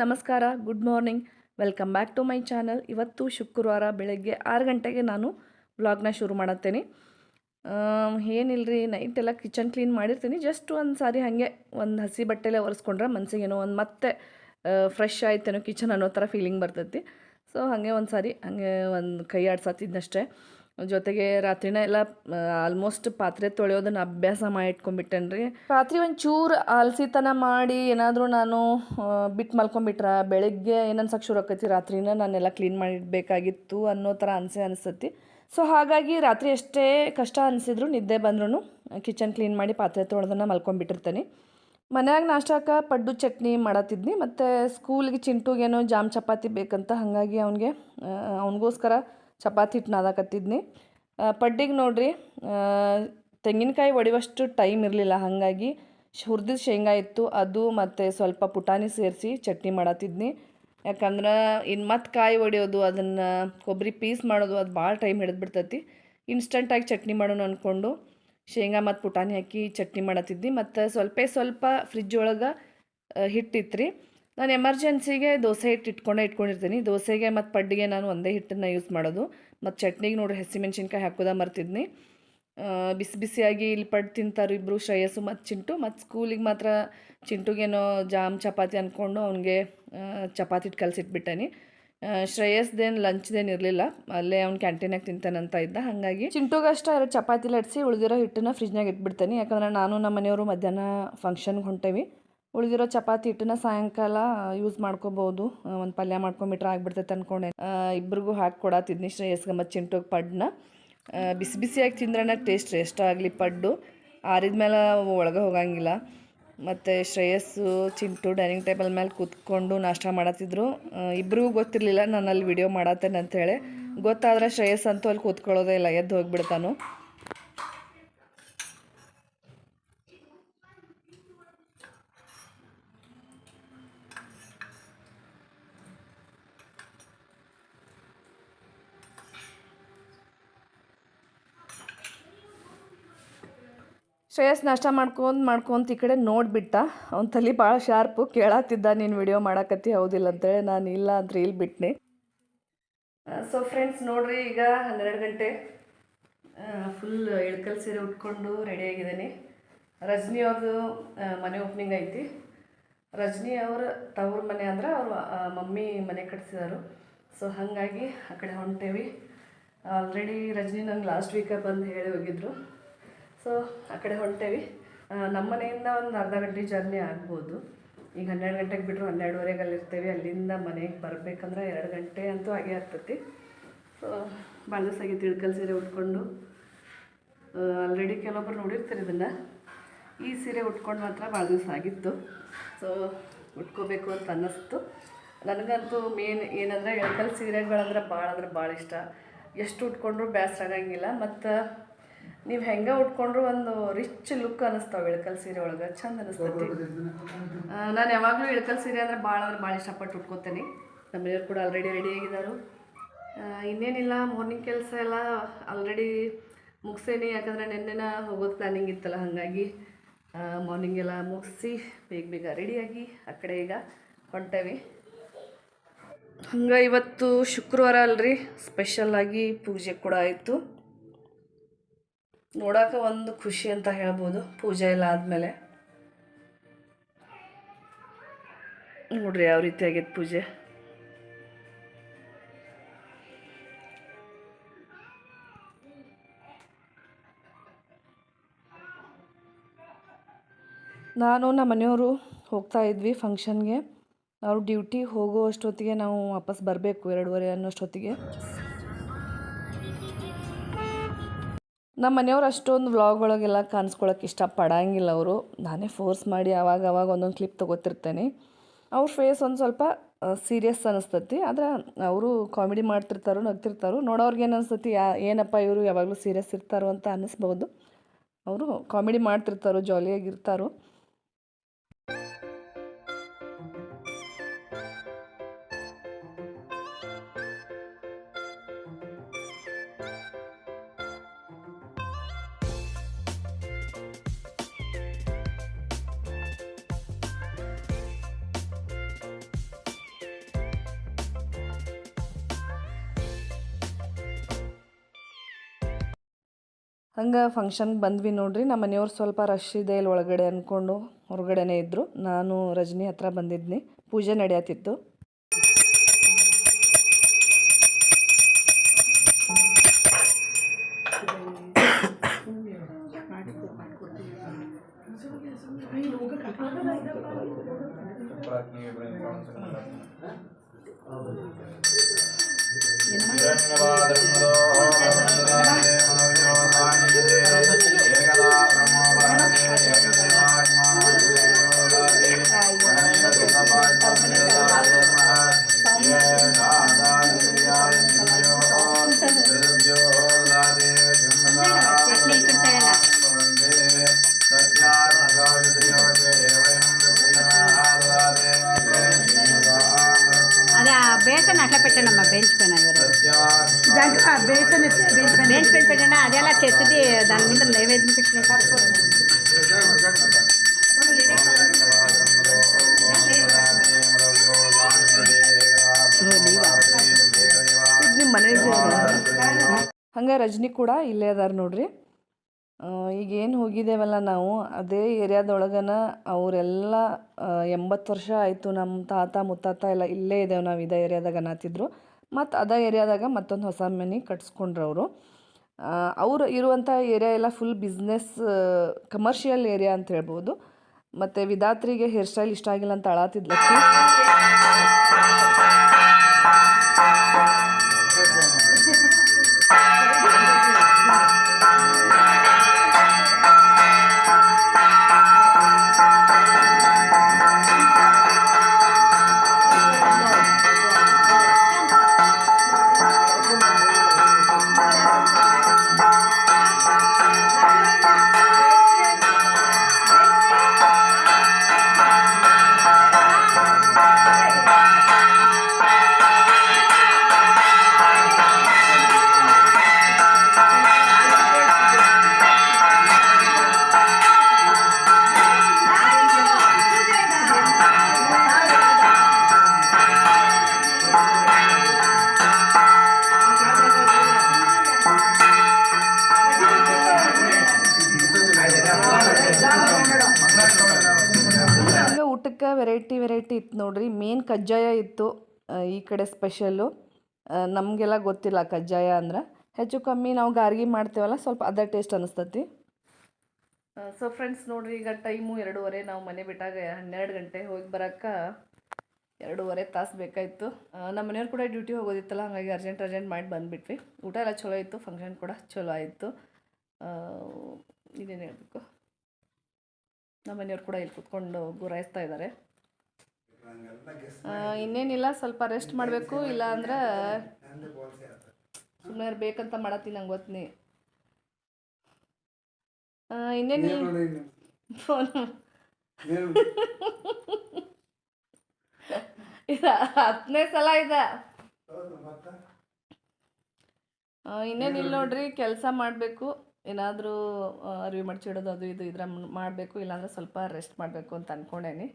ನಮಸ್ಕಾರ good morning welcome back to my channel ಇವತ್ತು ಶುಕ್ರವಾರ ಬೆಳಗ್ಗೆ ಆರು ಗಂಟೆಗೆ ನಾನು ವ್ಲಾಗ್ನ ಶುರು ಮಾಡತ್ತೇನೆ. ಏನಿಲ್ಲರಿ ನೈಟ್ ಎಲ್ಲ ಕಿಚನ್ ಕ್ಲೀನ್ ಮಾಡಿರ್ತೀನಿ. ಜಸ್ಟ್ ಒಂದು ಸಾರಿ ಹಾಗೆ ಒಂದು ಹಸಿ ಬಟ್ಟೆಲೆ ಒರೆಸ್ಕೊಂಡ್ರೆ ಮನಸ್ಸಿಗೇನೋ ಒಂದು ಮತ್ತೆ ಫ್ರೆಶ್ ಆಯ್ತೇನೋ ಕಿಚನ್ ಅನ್ನೋ ಥರ ಫೀಲಿಂಗ್ ಬರ್ತೈತಿ. ಸೊ ಹಾಗೆ ಒಂದು ಸಾರಿ ಹಾಗೆ ಒಂದು ಕೈ ಆಡ್ಸತ್ತಿದ್ನಷ್ಟೇ ಜೊತೆಗೆ ರಾತ್ರಿನ ಎಲ್ಲ ಆಲ್ಮೋಸ್ಟ್ ಪಾತ್ರೆ ತೊಳೆಯೋದನ್ನ ಅಭ್ಯಾಸ ಮಾಡಿ ಇಟ್ಕೊಂಡ್ಬಿಟ್ಟೇನ್ರಿ ರಾತ್ರಿ ಒಂದು ಚೂರು ಆಲ್ಸಿತನ ಮಾಡಿ ಏನಾದರೂ ನಾನು ಬಿಟ್ಟು ಮಲ್ಕೊಂಡ್ಬಿಟ್ರೆ ಬೆಳಗ್ಗೆ ಏನು ಶುರು ಆಕೈತಿ, ರಾತ್ರಿನ ನಾನೆಲ್ಲ ಕ್ಲೀನ್ ಮಾಡಿಡ್ಬೇಕಾಗಿತ್ತು ಅನ್ನೋ ಥರ ಅನಿಸೆ ಅನಿಸ್ತತಿ ಸೊ ಹಾಗಾಗಿ ರಾತ್ರಿ ಎಷ್ಟೇ ಕಷ್ಟ ಅನಿಸಿದ್ರು ನಿದ್ದೆ ಬಂದ್ರೂ ಕಿಚನ್ ಕ್ಲೀನ್ ಮಾಡಿ ಪಾತ್ರೆ ತೊಳೆದನ್ನ ಮಲ್ಕೊಂಡ್ಬಿಟ್ಟಿರ್ತೇನೆ ಮನ್ಯಾಗ ನಾಷ್ಟಾಕ ಪಡ್ಡು ಚಟ್ನಿ ಮಾಡತ್ತಿದ್ನಿ, ಮತ್ತು ಸ್ಕೂಲಿಗೆ ಚಿಂಟುಗೇನೋ ಜಾಮ್ ಚಪಾತಿ ಬೇಕಂತ ಹಾಗಾಗಿ ಅವನಿಗೆ ಅವನಿಗೋಸ್ಕರ ಚಪಾತಿ ಹಿಟ್ಟು ನಾದಾಕತ್ತಿದ್ನಿ ಪಡ್ಡಿಗೆ ನೋಡ್ರಿ ತೆಂಗಿನಕಾಯಿ ಒಡೆಯುವಷ್ಟು ಟೈಮ್ ಇರಲಿಲ್ಲ. ಹಾಗಾಗಿ ಹುರಿದಿದ್ದ ಶೇಂಗಾ ಇತ್ತು. ಅದು ಮತ್ತು ಸ್ವಲ್ಪ ಪುಟಾಣಿ ಸೇರಿಸಿ ಚಟ್ನಿ ಮಾಡತ್ತಿದ್ನಿ. ಯಾಕಂದ್ರೆ ಇನ್ನು ಮತ್ತೆ ಕಾಯಿ ಒಡೆಯೋದು, ಅದನ್ನು ಕೊಬ್ಬರಿ ಪೀಸ್ ಮಾಡೋದು, ಅದು ಭಾಳ ಟೈಮ್ ಹಿಡಿದ್ಬಿಡ್ತೈತಿ ಇನ್ಸ್ಟಂಟಾಗಿ ಚಟ್ನಿ ಮಾಡೋಣ ಅಂದ್ಕೊಂಡು ಶೇಂಗಾ ಮತ್ತು ಪುಟಾಣಿ ಹಾಕಿ ಚಟ್ನಿ ಮಾಡತ್ತಿದ್ನಿ. ಮತ್ತು ಸ್ವಲ್ಪ ಸ್ವಲ್ಪ ಫ್ರಿಜ್ ಒಳಗೆ ಹಿಟ್ಟಿತ್ತು ರೀ ನಾನು ಎಮರ್ಜೆನ್ಸಿಗೆ ದೋಸೆ ಹಿಟ್ಟು ಇಟ್ಕೊಂಡೇ ಇಟ್ಕೊಂಡಿರ್ತೀನಿ. ದೋಸೆಗೆ ಮತ್ತು ಪಡ್ಡಿಗೆ ನಾನು ಒಂದೇ ಹಿಟ್ಟನ್ನು ಯೂಸ್ ಮಾಡೋದು. ಮತ್ತು ಚಟ್ನಿಗೆ ನೋಡಿರಿ ಹಸಿಮೆಣ್ಸಿನ್ಕಾಯಿ ಹಾಕೋದ ಮರ್ತಿದ್ನಿ. ಬಿಸಿ ಬಿಸಿಯಾಗಿ ಇಲ್ಲಿ ಪಡ್ಡು ತಿಂತಾರೆ ಇಬ್ಬರು ಶ್ರೇಯಸ್ಸು ಮತ್ತು ಚಿಂಟು. ಮತ್ತು ಸ್ಕೂಲಿಗೆ ಮಾತ್ರ ಚಿಂಟುಗೇನೋ ಜಾಮ್ ಚಪಾತಿ ಅಂದ್ಕೊಂಡು ಅವನಿಗೆ ಚಪಾತಿ ಹಿಟ್ಟು ಕಲಸಿಟ್ಬಿಟ್ಟೇನಿ. ಶ್ರೇಯಸ್ದೇನು ಲಂಚ್ದೇನು ಇರಲಿಲ್ಲ. ಅಲ್ಲೇ ಅವ್ನು ಕ್ಯಾಂಟೀನಾಗ ತಿಂತಾನಂತ ಇದ್ದ. ಹಾಗಾಗಿ ಚಿಂಟುಗಷ್ಟ ಚಪಾತಿ ಲಟ್ಸಿ ಉಳಿದಿರೋ ಹಿಟ್ಟನ್ನ ಫ್ರಿಜ್ನಾಗ ಇಟ್ಬಿಡ್ತೇನೆ. ಯಾಕಂದ್ರೆ ನಾನು ನಮ್ಮ ಮನೆಯವರು ಮಧ್ಯಾಹ್ನ ಫಂಕ್ಷನ್ಗೆ ಹೊಂಟೇವಿ. ಉಳಿದಿರೋ ಚಪಾತಿ ಹಿಟ್ಟನ್ನ ಸಾಯಂಕಾಲ ಯೂಸ್ ಮಾಡ್ಕೋಬಹುದು ಒಂದು ಪಲ್ಯ ಮಾಡ್ಕೊಂಬಿಟ್ರೆ ಆಗ್ಬಿಡ್ತೈತೆ ಅಂದ್ಕೊಂಡೆ ಇಬ್ರಿಗೂ ಹಾಕಿ ಕೊಡತ್ತಿದ್ನಿ ಶ್ರೇಯಸ್ಗೆ ಮತ್ತು ಚಿಂಟುಗೆ ಪಡ್ನ. ಬಿಸಿ ಬಿಸಿಯಾಗಿ ತಿಂದ್ರೆ ಟೇಸ್ಟ್ ಎಷ್ಟಾಗಲಿ ಪಡ್ಡು. ಆರಿದ ಮೇಲೆ ಒಳಗೆ ಹೋಗಂಗಿಲ್ಲ. ಮತ್ತು ಶ್ರೇಯಸ್ಸು, ಚಿಂಟು ಡೈನಿಂಗ್ ಟೇಬಲ್ ಮೇಲೆ ಕೂತ್ಕೊಂಡು ನಾಷ್ಟ ಮಾಡತ್ತಿದ್ರು ಇಬ್ಬರಿಗೂ ಗೊತ್ತಿರಲಿಲ್ಲ ನಾನು ಅಲ್ಲಿ ವಿಡಿಯೋ ಮಾಡತ್ತೇನೆ ಅಂಥೇಳಿ ಗೊತ್ತಾದ್ರೆ ಶ್ರೇಯಸ್ ಅಂತೂ ಅಲ್ಲಿ ಕೂತ್ಕೊಳ್ಳೋದೇ ಇಲ್ಲ, ಎದ್ದು ಹೋಗಿಬಿಡ್ತಾನು. ಶ್ರೇಯಸ್ ನಾಷ್ಟ ಮಾಡ್ಕೊಂತ ಮಾಡ್ಕೊಂತ ಈ ಕಡೆ ನೋಡಿಬಿಟ್ಟ. ಅವ್ನ ತಲೆ ಭಾಳ ಶಾರ್ಪು ಕೇಳತ್ತಿದ್ದ ನೀನು ವಿಡಿಯೋ ಮಾಡಾಕತ್ತಿ, ಹೌದಿಲ್ಲ ಅಂತೇಳಿ ನಾನು ಇಲ್ಲ ಅಂದ್ರೆ ಇಲ್ಲಿ ಬಿಟ್ಟನೆ ಸೊ ಫ್ರೆಂಡ್ಸ್ ನೋಡ್ರಿ, ಈಗ ಹನ್ನೆರಡು ಗಂಟೆ. ಫುಲ್ ಇಳ್ಕಲ್ ಸೀರೆ ಉಟ್ಕೊಂಡು ರೆಡಿಯಾಗಿದ್ದೀನಿ ರಜನಿ ಅವ್ರದ್ದು ಮನೆ ಓಪನಿಂಗ್ ಐತಿ. ರಜನಿ ಅವ್ರ ತವ್ರ ಮನೆ ಅಂದ್ರೆ ಅವರು ಮಮ್ಮಿ ಮನೆ ಕಟ್ಸಿದಾರು. ಸೊ ಹಾಗಾಗಿ ಆ ಕಡೆ ಹೊಂಟೇವಿ. ಆಲ್ರೆಡಿ ರಜನಿ ನಂಗೆ ಲಾಸ್ಟ್ ವೀಕ ಬಂದು ಹೇಳಿ ಹೋಗಿದ್ರು. ಸೊ ಆ ಕಡೆ ಹೊಂಟೇವಿ. ನಮ್ಮ ಮನೆಯಿಂದ ಒಂದು ಅರ್ಧ ಗಂಟೆ ಜರ್ನಿ ಆಗ್ಬೋದು. ಈಗ ಹನ್ನೆರಡು ಗಂಟೆಗೆ ಬಿಟ್ಟರು ಹನ್ನೆರಡುವರೆಗೆ ಅಲ್ಲಿರ್ತೇವೆ ಅಲ್ಲಿಂದ ಮನೆಗೆ ಬರಬೇಕಂದ್ರೆ ಎರಡು ಗಂಟೆ ಅಂತೂ ಆಗೇ ಆಗ್ತೈತಿ. ಸೊ ಭಾಳ ದಿವಸ ಆಗಿ ತಿಳ್ಕಲ್ ಸೀರೆ ಉಟ್ಕೊಂಡು ಆಲ್ರೆಡಿ ಕೆಲವೊಬ್ಬರು ನೋಡಿರ್ತಾರೆ ಇದನ್ನು. ಈ ಸೀರೆ ಉಟ್ಕೊಂಡು ಮಾತ್ರ ಭಾಳ ದಿವಸ ಆಗಿತ್ತು. ಸೊ ಉಟ್ಕೋಬೇಕು ಅಂತ ಅನ್ನಿಸ್ತು. ನನಗಂತೂ ಮೇನ್ ಏನಂದರೆ ಎಳ್ಕಲ್ ಸೀರೆಗಳಂದ್ರೆ ಭಾಳ ಅಂದ್ರೆ ಭಾಳ ಇಷ್ಟ. ಎಷ್ಟು ಉಟ್ಕೊಂಡ್ರೂ ಬೇಸರ ಆಗಂಗಿಲ್ಲ ಮತ್ತು ನೀವು ಹೆಂಗೆ ಉಟ್ಕೊಂಡ್ರು ಒಂದು ರಿಚ್ ಲುಕ್ ಅನಿಸ್ತಾವೆ ಇಳಕಲ್ ಸೀರೆ ಒಳಗೆ? ಚಂದ ಅನಿಸ್ತೈತಿ. ನಾನು ಯಾವಾಗಲೂ ಇಳಕಲ್ ಸೀರೆ ಅಂದರೆ ಭಾಳ ಅಂದ್ರೆ ಭಾಳ ಇಷ್ಟಪಟ್ಟು ಉಟ್ಕೋತೇನೆ. ನಮ್ಮ ಮನೆಯವ್ರು ಕೂಡ ಆಲ್ರೆಡಿ ರೆಡಿ ಆಗಿದ್ದಾರೆ ಇನ್ನೇನಿಲ್ಲ ಮಾರ್ನಿಂಗ್ ಕೆಲಸ ಎಲ್ಲ ಆಲ್ರೆಡಿ ಮುಗಿಸೇನಿ. ಯಾಕಂದರೆ ನೆನ್ನೆನ ಹೋಗೋದು ಪ್ಲ್ಯಾನಿಂಗ್ ಇತ್ತಲ್ಲ, ಹಾಗಾಗಿ ಮಾರ್ನಿಂಗ್ ಎಲ್ಲ ಮುಗಿಸಿ ಬೇಗ ಬೇಗ ರೆಡಿಯಾಗಿ ಆ ಕಡೆ ಈಗ ಹೊಂಟೇವಿ. ಹಂಗೆ ಇವತ್ತು ಶುಕ್ರವಾರ ಅಲ್ರಿ ಸ್ಪೆಷಲ್ಲಾಗಿ ಪೂಜೆ ಕೂಡ ಆಯಿತು. ನೋಡೋಕೆ ಒಂದು ಖುಷಿ ಅಂತ ಹೇಳ್ಬೋದು. ಪೂಜೆ ಎಲ್ಲ ಆದಮೇಲೆ. ನೋಡ್ರಿ ಯಾವ ರೀತಿ ಆಗೈತೆ ಪೂಜೆ. ನಾನು ನಮ್ಮ ಮನೆಯವರು ಹೋಗ್ತಾ ಇದ್ವಿ ಫಂಕ್ಷನ್ಗೆ. ಅವ್ರು ಡ್ಯೂಟಿಗೆ ಹೋಗೋ ಅಷ್ಟೊತ್ತಿಗೆ ನಾವು ವಾಪಸ್ ಬರಬೇಕು, ಎರಡೂವರೆ ಅನ್ನೋಷ್ಟೊತ್ತಿಗೆ. ನಮ್ಮ ಮನೆಯವ್ರು ಅಷ್ಟೊಂದು ವ್ಲಾಗ್ ಒಳಗೆಲ್ಲ ಕಾಣಿಸ್ಕೊಳಕ್ಕೆ ಇಷ್ಟಪಡಂಗಿಲ್ಲ ಅವರು. ನಾನೇ ಫೋರ್ಸ್ ಮಾಡಿ ಅವಾಗ ಅವಾಗ ಒಂದೊಂದು ಕ್ಲಿಪ್ ತೊಗೋತಿರ್ತೇನೆ. ಅವ್ರ ಫೇಸ್ ಒಂದು ಸ್ವಲ್ಪ ಸೀರಿಯಸ್ ಅನ್ನಿಸ್ತತಿ ಆದ್ರೆ ಅವರು ಕಾಮಿಡಿ ಮಾಡ್ತಿರ್ತಾರೋ, ನಗ್ತಿರ್ತಾರೋ. ನೋಡೋರ್ಗೆ ಏನು ಅನಿಸ್ತತಿ ಯಾ, ಏನಪ್ಪ ಇವರು ಯಾವಾಗಲೂ ಸೀರಿಯಸ್ ಇರ್ತಾರೋ ಅಂತ ಅನ್ನಿಸ್ಬೋದು ಅವರು ಕಾಮಿಡಿ ಮಾಡ್ತಿರ್ತಾರೋ ಜಾಲಿಯಾಗಿರ್ತಾರೋ ಹಂಗೆ ಫಂಕ್ಷನ್ಗೆ ಬಂದ್ವಿ ನೋಡ್ರಿ. ನಮ್ಮ ಮನೆಯವ್ರು ಸ್ವಲ್ಪ ರಶ್ ಇದೆ ಇಲ್ಲಿ ಒಳಗಡೆ ಅಂದ್ಕೊಂಡು ಹೊರಗಡೆನೇ ಇದ್ದರು ನಾನು, ರಜನಿ ಹತ್ರ ಬಂದಿದ್ನಿ. ಪೂಜೆ ನಡೆಯತ್ತಿತ್ತು బేసన్ అట్లా పెట్టానమ్మా బెంచ్ పైన ఎవరు బేసన్ బేసన్ బెంచ్ పైన పెట్టినా అది అలా చెత్తది దాని మీద నైవేద్యం పెట్టిన ಇದು ನಿಮ್ಮ ಮನೆ ಹಂಗೆ ರಜನಿ ಕೂಡ ಇಲ್ಲೇ ಅದಾರ ನೋಡ್ರಿ ಈಗ ಏನು ಹೋಗಿದ್ದೇವಲ್ಲ ನಾವು, ಅದೇ ಏರಿಯಾದೊಳಗನ ಅವರೆಲ್ಲ ಎಂಬತ್ತು ವರ್ಷ ಆಯಿತು ನಮ್ಮ ತಾತ, ಮುತ್ತಾತ ಎಲ್ಲ ಇಲ್ಲೇ ಇದ್ದೇವೆ ನಾವು ಇದೇ ಏರಿಯಾದಾಗ ಅನ್ನತ್ತಿದ್ರು ಮತ್ತು ಅದೇ ಏರಿಯಾದಾಗ ಮತ್ತೊಂದು ಹೊಸ ಮನೆ ಕಟ್ಸ್ಕೊಂಡ್ರು ಅವರು ಅವರು ಇರುವಂಥ ಏರಿಯಾ ಎಲ್ಲ ಫುಲ್ ಬಿಸ್ನೆಸ್ ಕಮರ್ಷಿಯಲ್ ಏರಿಯಾ ಅಂತ ಹೇಳ್ಬೋದು. ಮತ್ತು ವಿಧಾತ್ರಿಗೆ ಹೇರ್ ಸ್ಟೈಲ್ ಇಷ್ಟ ಆಗಿಲ್ಲ ಅಂತ ಅಳಾತಿದ್ಲಕ್ಕಿ ವೆರೈಟಿ ವೆರೈಟಿ ಇತ್ತು ನೋಡ್ರಿ. ಮೇನ್ ಕಜ್ಜಾಯ ಇತ್ತು ಈ ಕಡೆ ಸ್ಪೆಷಲ್ಲು. ನಮಗೆಲ್ಲ ಗೊತ್ತಿಲ್ಲ ಕಜ್ಜಾಯ ಅಂದ್ರೆ. ಹೆಚ್ಚು ಕಮ್ಮಿ ನಾವು ಗಾರ್ಗಿ ಮಾಡ್ತೇವಲ್ಲ, ಸ್ವಲ್ಪ ಅದೇ ಟೇಸ್ಟ್ ಅನಿಸ್ತತಿ. ಸೊ ಫ್ರೆಂಡ್ಸ್ ನೋಡ್ರಿ, ಈಗ ಟೈಮು ಎರಡೂವರೆ, ನಾವು ಮನೆ ಬಿಟ್ಟಾಗ ಹನ್ನೆರಡು ಗಂಟೆ ಹೋಗಿ ಬರೋಕ್ಕೆ ಎರಡೂವರೆ ತಾಸು ಬೇಕಾಯಿತು. ನಮ್ಮ ಮನೆಯವ್ರು ಕೂಡ ಡ್ಯೂಟಿ ಹೋಗೋದಿತ್ತಲ್ಲ, ಹಾಗಾಗಿ ಅರ್ಜೆಂಟ್ ಅರ್ಜೆಂಟ್ ಮಾಡಿ ಬಂದುಬಿಟ್ವಿ. ಊಟ ಎಲ್ಲ ಚಲೋ ಇತ್ತು ಫಂಕ್ಷನ್ ಕೂಡ ಚಲೋ ಆಯಿತು. ಇನ್ನೇನು ಹೇಳಬೇಕು? ನಮ್ಮ ಮನೆಯವ್ರು ಕೂಡ ಇಲ್ಲಿ ಕೂತ್ಕೊಂಡು ಗುರಾಯಿಸ್ತಾ ಇದ್ದಾರೆ ಇನ್ನೇನಿಲ್ಲ ಸ್ವಲ್ಪ ರೆಸ್ಟ್ ಮಾಡಬೇಕು ಇಲ್ಲ ಅಂದ್ರೆ ಸುಮ್ಮನೆ ಬೇಕಂತ ಮಾಡತ್ತೀನಿ ನಂಗೆ ಗೊತ್ತೀನಿ ಇನ್ನೇನು ಫೋನ್. ಇದು ಹತ್ತನೇ ಸಲ ಇದೆ. ಇನ್ನೇನಿಲ್ಲ ನೋಡ್ರಿ ಕೆಲಸ ಮಾಡಬೇಕು. ಏನಾದರೂ ಅರಿವಿ ಮಡ್ಚಿಡೋದು ಅದು ಇದು ಇದ್ರ ಮಾಡಬೇಕು ಇಲ್ಲಾಂದ್ರೆ ಸ್ವಲ್ಪ ರೆಸ್ಟ್ ಮಾಡಬೇಕು ಅಂತ ಅಂದ್ಕೊಂಡೇನಿ